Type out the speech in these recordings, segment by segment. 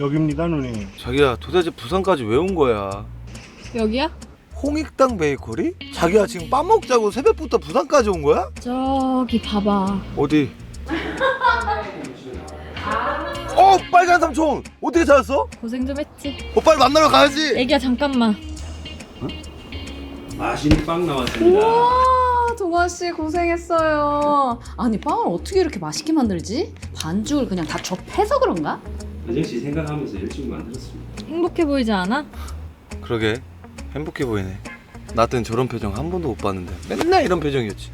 여기입니다 누님 자기야 도대체 부산까지 왜 온 거야? 여기야? 홍익당 베이커리? 자기야 지금 빵 먹자고 새벽부터 부산까지 온 거야? 저기 봐봐. 어디? 어 빨간 삼촌 어떻게 찾았어? 고생 좀 했지. 어 빨리 만나러 가야지. 애기야 잠깐만. 맛있는 빵 나왔습니다. 우와 동아 씨 고생했어요. 아니 빵을 어떻게 이렇게 맛있게 만들지? 반죽을 그냥 다 접해서 그런가? 씨 생각하면서 열심히 만들었습니다. 행복해 보이지 않아? 그러게 행복해 보이네. 나땐 저런 표정 한 번도 못 봤는데 맨날 이런 표정이었지.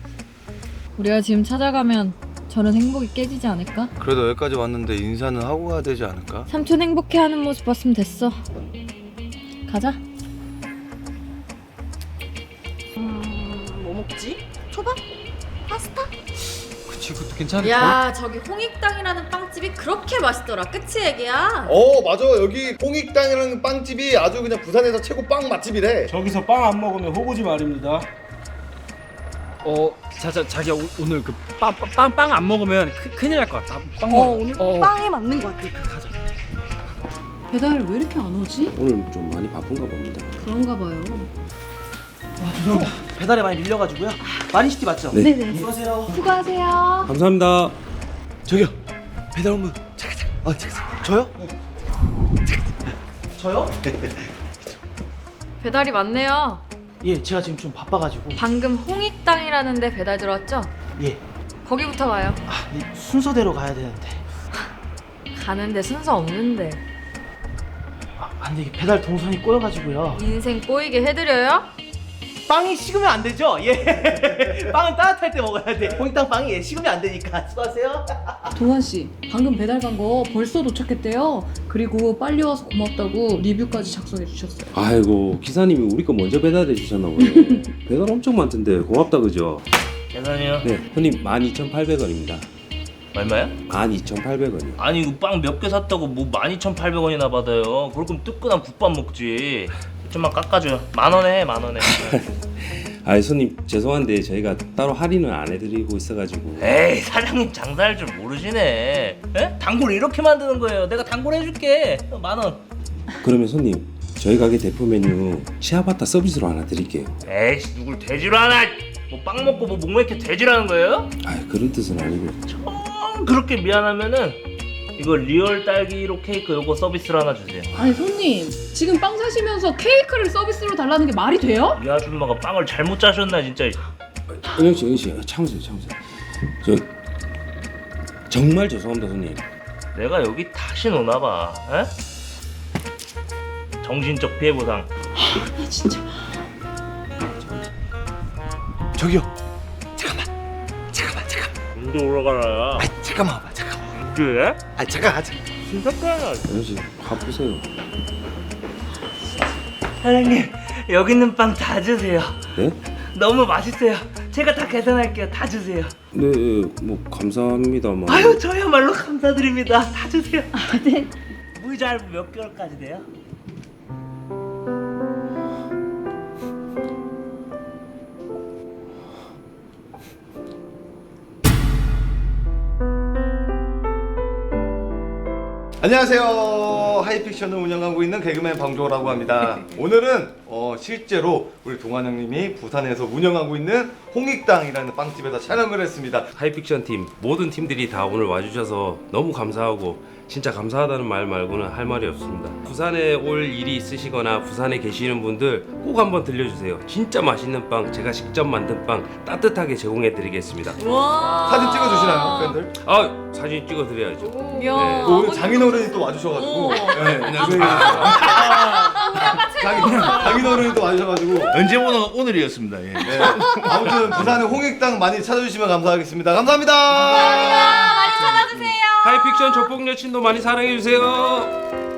우리가 지금 찾아가면 저는 행복이 깨지지 않을까? 그래도 여기까지 왔는데 인사는 하고 가야 되지 않을까? 삼촌 행복해 하는 모습 봤으면 됐어. 가자. 뭐 먹지? 초밥? 파스타? 그치 그것도 괜찮을 야 저기 홍익당이라는 빵집이 그렇게 맛있더라 그치 애기야? 어 맞아 여기 홍익당이라는 빵집이 아주 그냥 부산에서 최고 빵 맛집이래. 저기서 빵 안 먹으면 호구지 말입니다 어, 자, 자, 자기야 오, 오늘 그 그빵빵빵 안 먹으면 크, 큰일 날 것 같다. 빵어 먹어. 오늘 어. 빵에 맞는 것 같아. 가자. 배달 왜 이렇게 안 오지? 오늘 좀 많이 바쁜가 봅니다. 그런가 봐요. 죄송합니다. 배달에 많이 밀려가지고요. 마린시티 맞죠? 네. 네네. 수고하세요. 수고하세요. 감사합니다. 저기요 배달 온 분 잠깐 잠깐 아 잠깐 저요? 저요? 배달이 많네요 예, 제가 지금 좀 바빠가지고. 방금 홍익당이라는 데 배달 들어왔죠? 예. 거기부터 가요 아, 네, 순서대로 가야 되는데. 가는데 순서 없는데 아, 안 돼. 이게 배달 동선이 꼬여가지고요. 인생 꼬이게 해드려요? 빵이 식으면 안 되죠? 예. 빵은 따뜻할 때 먹어야 돼. 홍익당 빵이 예, 식으면 안 되니까. 수고하세요. 동환 씨 방금 배달 간 거 벌써 도착했대요. 그리고 빨리 와서 고맙다고 리뷰까지 작성해 주셨어요. 아이고 기사님이 우리 거 먼저 배달해 주셨나 보네. 배달 엄청 많던데 고맙다 그죠? 계산이요? 네, 손님 12,800원입니다. 얼마야? 12,800원이요. 아니 이거 빵 몇 개 샀다고 뭐 12,800원이나 받아요 그럴 거면 뜨끈한 국밥 먹지 좀만 깎아줘요 만 원에 만 원에 아, 손님 죄송한데 저희가 따로 할인을 안 해드리고 있어가지고. 에이 사장님 장사할 줄 모르시네 에? 단골 이렇게 만드는 거예요 내가 단골 해줄게 만원 그러면 손님 저희 가게 대표 메뉴 치아바타 서비스로 하나 드릴게요. 에이씨 누굴 돼지로 하나 뭐 빵 먹고 뭐 목맥혀 돼지라는 거예요? 아, 그런 뜻은 아니고. 좀 그렇게 미안하면은 이거 리얼 딸기로 케이크 요거 서비스로 하나 주세요 아니 손님 지금 빵 사시면서 케이크를 서비스로 달라는 게 말이 돼요? 이 아줌마가 빵을 잘못 짜셨나 진짜 은영 씨, 은영 씨, 참으세요, 참으세요. 저 정말 죄송합니다, 손님. 내가 여기 다시 노나 봐 에? 정신적 피해 보상 아 진짜. 저기요 잠깐만 잠깐만 잠깐만 언제 올라가라 아 잠깐만 와봐 잠깐 만 그래? 아 잠깐 하자 진짜까야 은영 씨, 바쁘세요. 사장님 여기 있는 빵 다 주세요 네? 너무 맛있어요 제가 다 계산할게요 다 주세요 네, 예, 뭐 감사합니다만. 아유 저야말로 감사드립니다 다 주세요 네 무이자 할부 몇 개월까지 돼요? 안녕하세요. 하이픽션을 운영하고 있는 개그맨 방조라고 합니다. 오늘은 어, 실제로 우리 동환 형님이 부산에서 운영하고 있는 홍익당이라는 빵집에다 촬영을 했습니다. 하이픽션 팀 모든 팀들이 다 오늘 와주셔서 너무 감사하고 진짜 감사하다는 말 말고는 할 말이 없습니다. 부산에 올 일이 있으시거나 부산에 계시는 분들 꼭 한번 들려주세요. 진짜 맛있는 빵 제가 직접 만든 빵 따뜻하게 제공해드리겠습니다. 와 사진 찍어주시나요, 팬들? 아 사진 찍어드려야죠. 네. 오늘 장인어른이 또 와주셔가지고. 네, 안녕하 장인어른이 또 와주셔가지고. 언제 오늘 오늘이었습니다. 예. 네. 아무튼 부산의 홍익당 많이 찾아주시면 감사하겠습니다. 감사합니다. 많이 찾아주세요 하이픽션 조폭 여친도 많이 사랑해주세요.